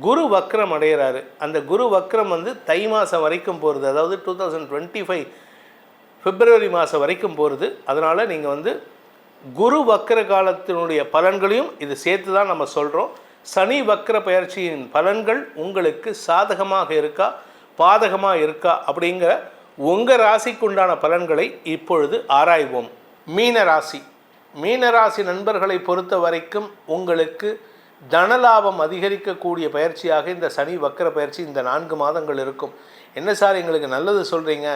குரு வக்ரம் அடைகிறாரு அந்த குரு வக்ரம் வந்து தை மாதம் வரைக்கும் போகிறது அதாவது two thousand twenty five February மாதம் வரைக்கும் போகிறது அதனால் நீங்கள் வந்து குரு வக்ர காலத்தினுடைய பலன்களையும் இது சேர்த்து தான் நம்ம சொல்கிறோம் சனி வக்ர பயிற்சியின் பலன்கள் உங்களுக்கு சாதகமாக இருக்கா பாதகமாக இருக்கா அப்படிங்கிற உங்கள் ராசிக்குண்டான பலன்களை இப்பொழுது ஆராய்வோம். மீன ராசி மீன ராசி நண்பர்களை பொறுத்த வரைக்கும் உங்களுக்கு தனலாபம் அதிகரிக்கக்கூடிய பயிற்சியாக இந்த சனி வக்கர பயிற்சி இந்த நான்கு மாதங்கள் இருக்கும். என்ன சார் எங்களுக்கு நல்லது சொல்கிறீங்க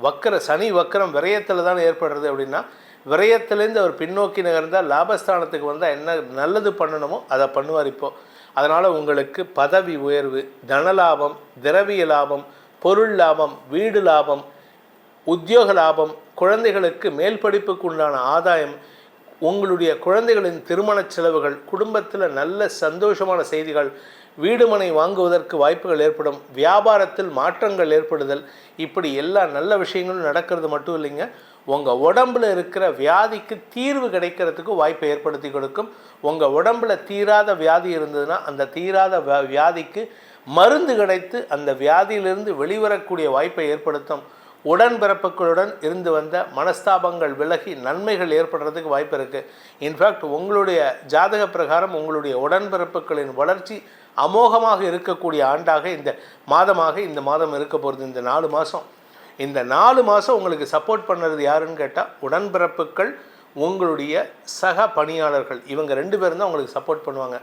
வக்கர சனி வக்கரம் விரயத்தில் தான் ஏற்படுறது அப்படின்னா விரயத்திலேருந்து அவர் பின்னோக்கி நகர்ந்தால் லாபஸ்தானத்துக்கு வந்தால் என்ன நல்லது பண்ணணுமோ அதை பண்ணுவார் இப்போது அதனால் உங்களுக்கு பதவி உயர்வு தனலாபம் திரவிய லாபம் பொருள் லாபம் வீடு லாபம் உத்தியோக லாபம் குழந்தைகளுக்கு மேல் படிப்புக்கு உண்டான ஆதாயம் உங்களுடைய குழந்தைகளின் திருமண செலவுகள் குடும்பத்தில் நல்ல சந்தோஷமான செய்திகள் வீடுமனை வாங்குவதற்கு வாய்ப்புகள் ஏற்படும் வியாபாரத்தில் மாற்றங்கள் ஏற்படுதல் இப்படி எல்லா நல்ல விஷயங்களும் நடக்கிறது மட்டும் இல்லைங்க. உங்கள் உடம்புல இருக்கிற வியாதிக்கு தீர்வு கிடைக்கிறதுக்கு வாய்ப்பை ஏற்படுத்தி கொடுக்கும். உங்கள் உடம்புல தீராத வியாதி இருந்ததுன்னா அந்த தீராத வியா- வியாதிக்கு மருந்து கிடைத்து அந்த வியாதியிலிருந்து வெளிவரக்கூடிய வாய்ப்பை ஏற்படுத்தும். உடன்பிறப்புகளுடன் இருந்து வந்த மனஸ்தாபங்கள் விலகி நன்மைகள் ஏற்படுறதுக்கு வாய்ப்பு இருக்குது இன்ஃபேக்ட் உங்களுடைய ஜாதக பிரகாரம் உங்களுடைய உடன்பிறப்புகளின் வளர்ச்சி அமோகமாக இருக்கக்கூடிய ஆண்டாக இந்த மாதமாக இந்த மாதம் இருக்க போகிறது இந்த நாலு மாதம் இந்த நாலு மாதம் உங்களுக்கு சப்போர்ட் பண்ணுறது யாருன்னு கேட்டால் உடன்பிறப்புகள் உங்களுடைய சக பணியாளர்கள். இவங்க ரெண்டு பேரும் தான் உங்களுக்கு சப்போர்ட் பண்ணுவாங்க.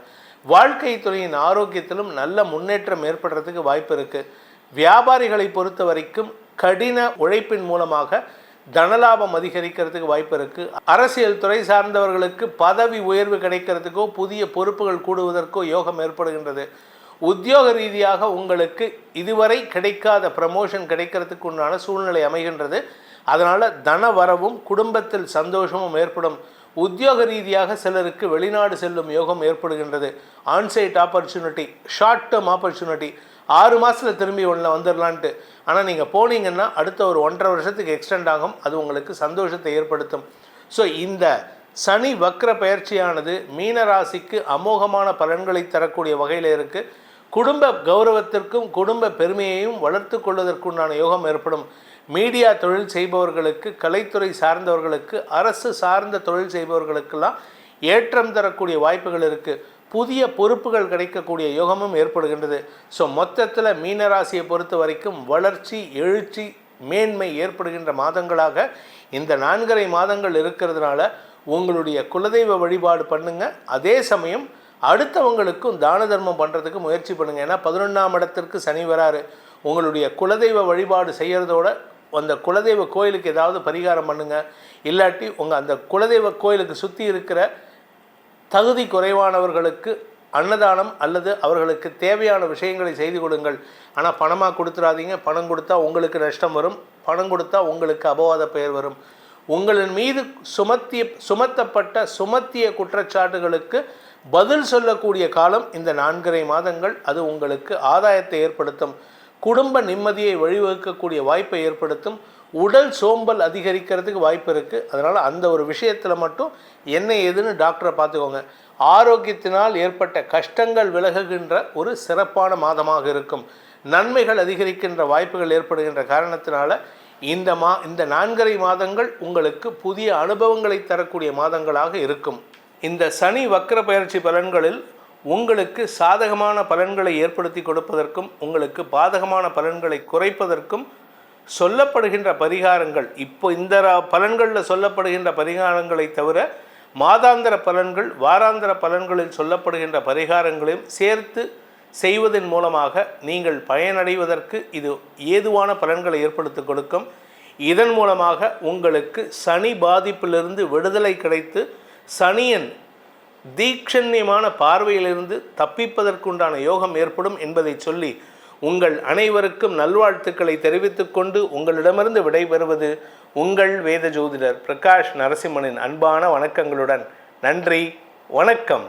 வாழ்க்கை துறையின் ஆரோக்கியத்திலும் நல்ல முன்னேற்றம் ஏற்படுறதுக்கு வாய்ப்பு இருக்குது வியாபாரிகளை பொறுத்த வரைக்கும் கடின உழைப்பின் மூலமாக தனலாபம் அதிகரிக்கிறதுக்கு வாய்ப்பு இருக்குது அரசியல் துறை சார்ந்தவர்களுக்கு பதவி உயர்வு கிடைக்கிறதுக்கோ புதிய பொறுப்புகள் கூடுவதற்கோ யோகம் ஏற்படுகின்றது. உத்தியோக ரீதியாக உங்களுக்கு இதுவரை கிடைக்காத ப்ரமோஷன் கிடைக்கிறதுக்கு உண்டான சூழ்நிலை அமைகின்றது. அதனால் தன வரவும் குடும்பத்தில் சந்தோஷமும் ஏற்படும். உத்தியோக ரீதியாக சிலருக்கு வெளிநாடு செல்லும் யோகம் ஏற்படுகின்றது. Onsite opportunity short term opportunity ஆறு மாதத்தில் திரும்பி ஒன்றில் வந்துடலான்ட்டு ஆனால் நீங்கள் போனீங்கன்னா அடுத்த ஒரு ஒன்றரை வருஷத்துக்கு எக்ஸ்டெண்ட் ஆகும். அது உங்களுக்கு சந்தோஷத்தை ஏற்படுத்தும். ஸோ இந்த சனி வக்ர பயிற்சியானது மீனராசிக்கு அமோகமான பலன்களை தரக்கூடிய வகையில் இருக்குது குடும்ப கௌரவத்திற்கும் குடும்ப பெருமையையும் வளர்த்து கொள்வதற்குண்டான யோகம் ஏற்படும். மீடியா தொழில் செய்பவர்களுக்கு கலைத்துறை சார்ந்தவர்களுக்கு அரசு சார்ந்த தொழில் செய்பவர்களுக்கெல்லாம் ஏற்றம் தரக்கூடிய வாய்ப்புகள் இருக்குது புதிய பொறுப்புகள் கிடைக்கக்கூடிய யோகமும் ஏற்படுகின்றது. ஸோ மொத்தத்தில் மீனராசியை பொறுத்த வரைக்கும் வளர்ச்சி எழுச்சி மேன்மை ஏற்படுகின்ற மாதங்களாக இந்த நான்கரை மாதங்கள் இருக்கிறதுனால உங்களுடைய குலதெய்வ வழிபாடு பண்ணுங்கள் அதே சமயம் அடுத்தவங்களுக்கும் தான தர்மம் பண்ணுறதுக்கு முயற்சி பண்ணுங்க. ஏன்னா பதினொன்றாம் இடத்திற்கு சனி வராரு. உங்களுடைய குலதெய்வ வழிபாடு செய்கிறதோட அந்த குலதெய்வ கோயிலுக்கு ஏதாவது பரிகாரம் பண்ணுங்க. இல்லாட்டி உங்கள் அந்த குலதெய்வ கோயிலுக்கு சுற்றி இருக்கிற தகுதி குறைவானவர்களுக்கு அன்னதானம் அல்லது அவர்களுக்கு தேவையான விஷயங்களை செய்து கொடுங்கள். ஆனால் பணமாக கொடுத்துடாதீங்க பணம் கொடுத்தா உங்களுக்கு நஷ்டம் வரும். பணம் கொடுத்தா உங்களுக்கு அபவாத பெயர் வரும். உங்களின் மீது சுமத்திய சுமத்தப்பட்ட சுமத்திய குற்றச்சாட்டுகளுக்கு பதில் சொல்லக்கூடிய காலம் இந்த நான்கரை மாதங்கள். அது உங்களுக்கு ஆதாயத்தை ஏற்படுத்தும். குடும்ப நிம்மதியை வழிவகுக்கக்கூடிய வாய்ப்பை ஏற்படுத்தும். உடல் சோம்பல் அதிகரிக்கிறதுக்கு வாய்ப்பு இருக்குது அதனால் அந்த ஒரு விஷயத்தில் மட்டும் என்ன ஏதுன்னு டாக்டரை பார்த்துக்கோங்க. ஆரோக்கியத்தினால் ஏற்பட்ட கஷ்டங்கள் விலகுகின்ற ஒரு சிறப்பான மாதமாக இருக்கும். நன்மைகள் அதிகரிக்கின்ற வாய்ப்புகள் ஏற்படுகின்ற காரணத்தினால இந்த மா இந்த நான்கரை மாதங்கள் உங்களுக்கு புதிய அனுபவங்களை தரக்கூடிய மாதங்களாக இருக்கும். இந்த சனி வக்கர பயிற்சி பலன்களில் உங்களுக்கு சாதகமான பலன்களை ஏற்படுத்தி கொடுப்பதற்கும் உங்களுக்கு பாதகமான பலன்களை குறைப்பதற்கும் சொல்லப்படுகின்ற பரிகாரங்கள் இப்போ இந்த ரா- பலன்களில் சொல்லப்படுகின்ற பரிகாரங்களை தவிர மாதாந்திர பலன்கள் வாராந்திர பலன்களில் சொல்லப்படுகின்ற பரிகாரங்களையும் சேர்த்து செய்வதன் மூலமாக நீங்கள் பயனடைவதற்கு இது ஏதுவான பலன்களை ஏற்படுத்தி கொடுக்கும். இதன் மூலமாக உங்களுக்கு சனி பாதிப்பிலிருந்து விடுதலை கிடைத்து சனியன் தீட்சண்யமான பார்வையிலிருந்து தப்பிப்பதற்குண்டான யோகம் ஏற்படும் என்பதை சொல்லி உங்கள் அனைவருக்கும் நல்வாழ்த்துக்களை தெரிவித்துக் கொண்டு உங்களிடமிருந்து விடைபெறுவது உங்கள் வேத ஜோதிடர் பிரகாஷ் நரசிம்மனின் அன்பான வணக்கங்களுடன். நன்றி வணக்கம்.